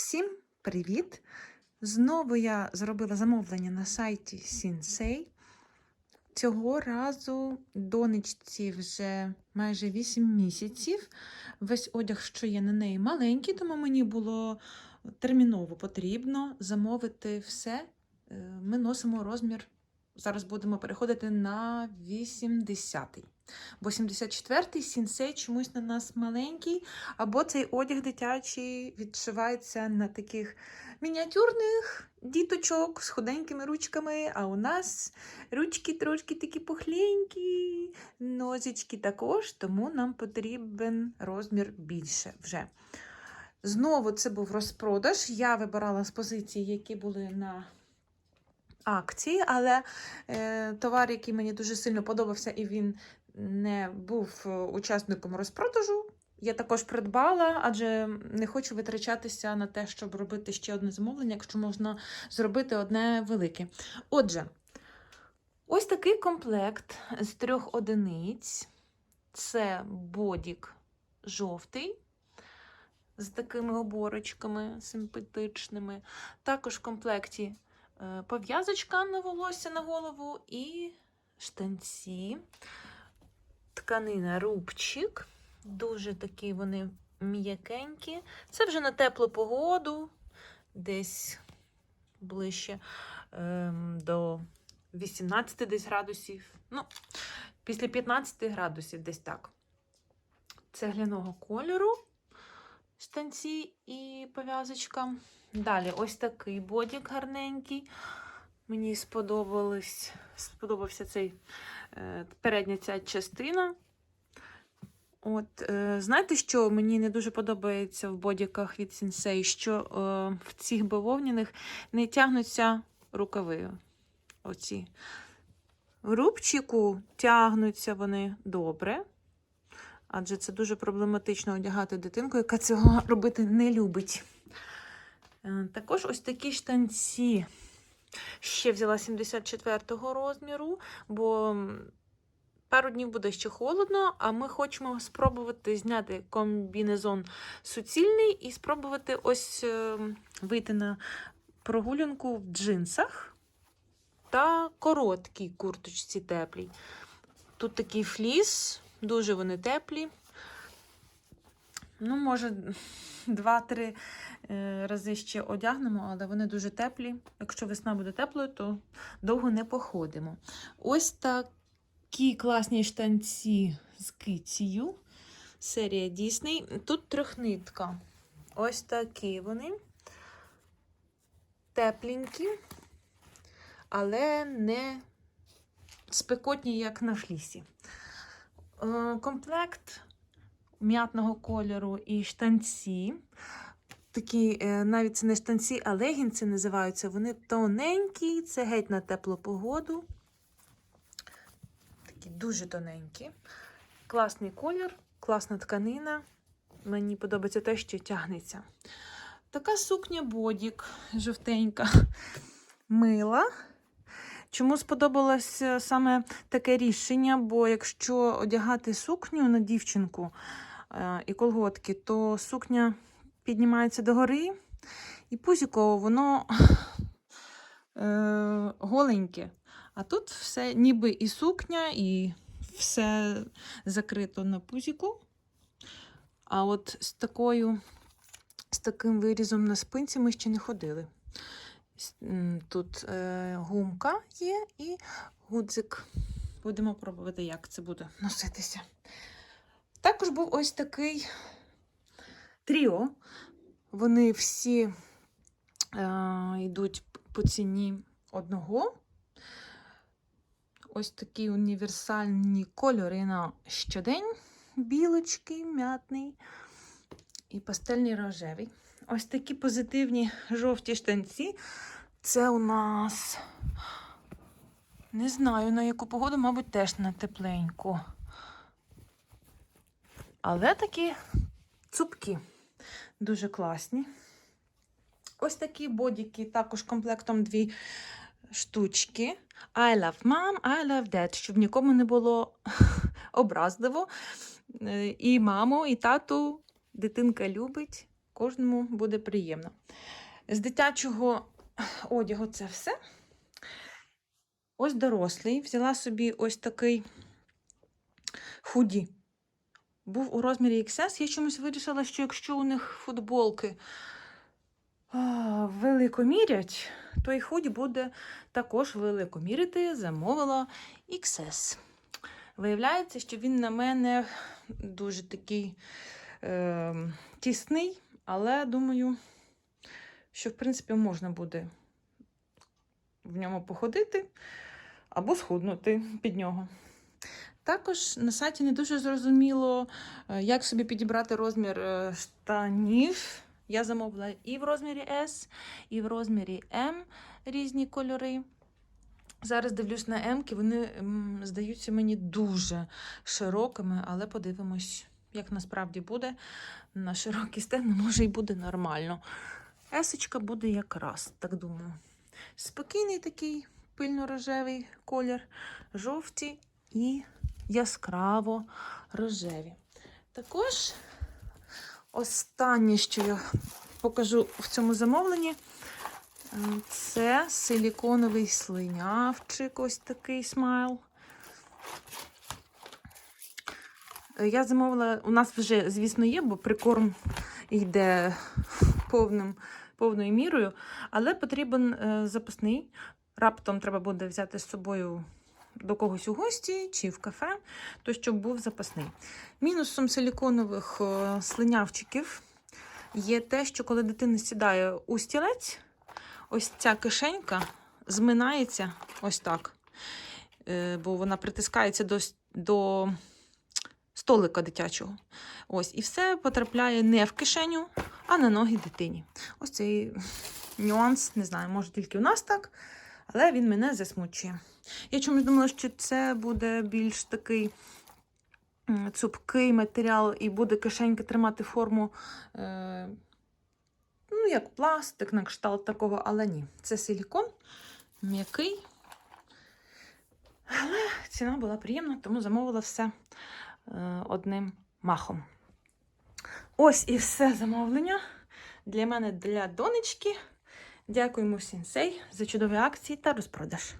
Всім привіт! Знову я зробила замовлення на сайті Сінсей. Цього разу донечці вже майже 8 місяців. Весь одяг, що є на неї, маленький, тому мені було терміново потрібно замовити все. Е, Ми носимо розмір. Зараз будемо переходити на 80-й. Бо 74-й сінсей чомусь на нас маленький, або цей одяг дитячий відшивається на таких мініатюрних діточок з худенькими ручками. А у нас ручки трошки такі пухленькі, нозички також, тому нам потрібен розмір більше вже. Знову це був розпродаж. Я вибирала з позицій, які були на акції, але е, товар, який мені дуже сильно подобався, і він не був е, учасником розпродажу. Я також придбала, адже не хочу витрачатися на те, щоб робити ще одне замовлення, якщо можна зробити одне велике. Отже, ось такий комплект з трьох одиниць. Це бодік жовтий з такими оборочками симпатичними. Також в комплекті пов'язочка на волосся на голову і штанці тканина рубчик. Дуже такі вони м'якенькі. Це вже на теплу погоду, десь ближче ем, до 18 десь градусів. Ну, після 15 градусів десь так. Цегляного кольору штанці і пов'язочка. Далі ось такий бодік гарненький. Мені сподобалось, сподобався цей е, передня ця частина. От, е, знаєте, що мені не дуже подобається в бодіках від Sensei, що е, в цих бавовняних не тягнуться рукави. Оці. В рубчику тягнуться вони добре, адже це дуже проблематично одягати дитинку, яка цього робити не любить. Е, також ось такі штанці. Ще взяла 74-го розміру, бо пару днів буде ще холодно, а ми хочемо спробувати зняти комбінезон суцільний і спробувати ось е, вийти на прогулянку в джинсах та короткій курточці теплій. Тут такий фліс, дуже вони теплі. Ну, може, два-три е, рази ще одягнемо, але вони дуже теплі. Якщо весна буде теплою, то довго не походимо. Ось такі класні штанці з кицею. Серія Disney. Тут трьохнитка. Ось такі вони. Тепленькі, але не спекотні, як на флісі. Е, Комплект м'ятного кольору і штанці. Такі, е, навіть це не штанці, а легінці називаються. Вони тоненькі, це геть на теплу погоду. Такі дуже тоненькі. Класний колір, класна тканина. Мені подобається те, що тягнеться. Така сукня бодік жовтенька, мила. Чому сподобалося саме таке рішення? Бо якщо одягати сукню на дівчинку е, і колготки, то сукня піднімається догори, і пузіко воно е, голеньке. А тут все ніби і сукня, і все закрито на пузіку. А от з такою, з таким вирізом на спинці ми ще не ходили. Тут е, гумка є і гудзик. Будемо пробувати, як це буде носитися. Також був ось такий тріо. Вони всі е, йдуть по ціні одного. Ось такі універсальні кольори на щодень. Білочки, м'ятний і пастельний рожевий. Ось такі позитивні жовті штанці. Це у нас, не знаю, на яку погоду, мабуть, теж на тепленьку. Але такі цупкі, дуже класні. Ось такі бодіки, також комплектом дві штучки. I love mom, I love dad, щоб нікому не було образливо. Е, І маму, і тату дитинка любить. Кожному буде приємно. З дитячого одягу це все. Ось дорослий. Взяла собі ось такий худі. Був у розмірі XS. Я чомусь вирішила, що якщо у них футболки а, велико мірять, то і худі буде також велико міряти. Замовила XS. Виявляється, що він на мене дуже такий е, тісний, але думаю, що в принципі можна буде в ньому походити або схуднути під нього. Також на сайті не дуже зрозуміло, е, як собі підібрати розмір е, штанів. Я замовила і в розмірі S, і в розмірі M різні кольори. Зараз дивлюсь на М-ки, вони здаються мені дуже широкими, але подивимось, як насправді буде. На широкі стегна може і буде нормально. Есочка буде якраз, так думаю. Спокійний такий пильно-рожевий колір, жовті і яскраво рожеві. Також останнє, що я покажу в цьому замовленні, е, це силіконовий слинявчик, ось такий смайл. Е, Я замовила, у нас вже, звісно, є, бо прикорм йде повним, повною мірою, але потрібен е, запасний. Раптом треба буде взяти з собою до когось у гості чи в кафе, то щоб був запасний. Мінусом силіконових е, слинявчиків є те, що коли дитина сідає у стілець, ось ця кишенька зминається ось так, бо вона притискається до, до столика дитячого. Ось, і все потрапляє не в кишеню, а на ноги дитині. Ось цей нюанс, не знаю, може тільки у нас так, але він мене засмучує. Я чомусь думала, що це буде більш такий цупкий матеріал і буде кишенька тримати форму, е, ну, як пластик, на кшталт такого, але ні. Це силікон м'який. Але ціна була приємна, тому замовила все одним махом. Ось і все замовлення для мене, для донечки. Дякуємо Сінсей за чудові акції та розпродаж.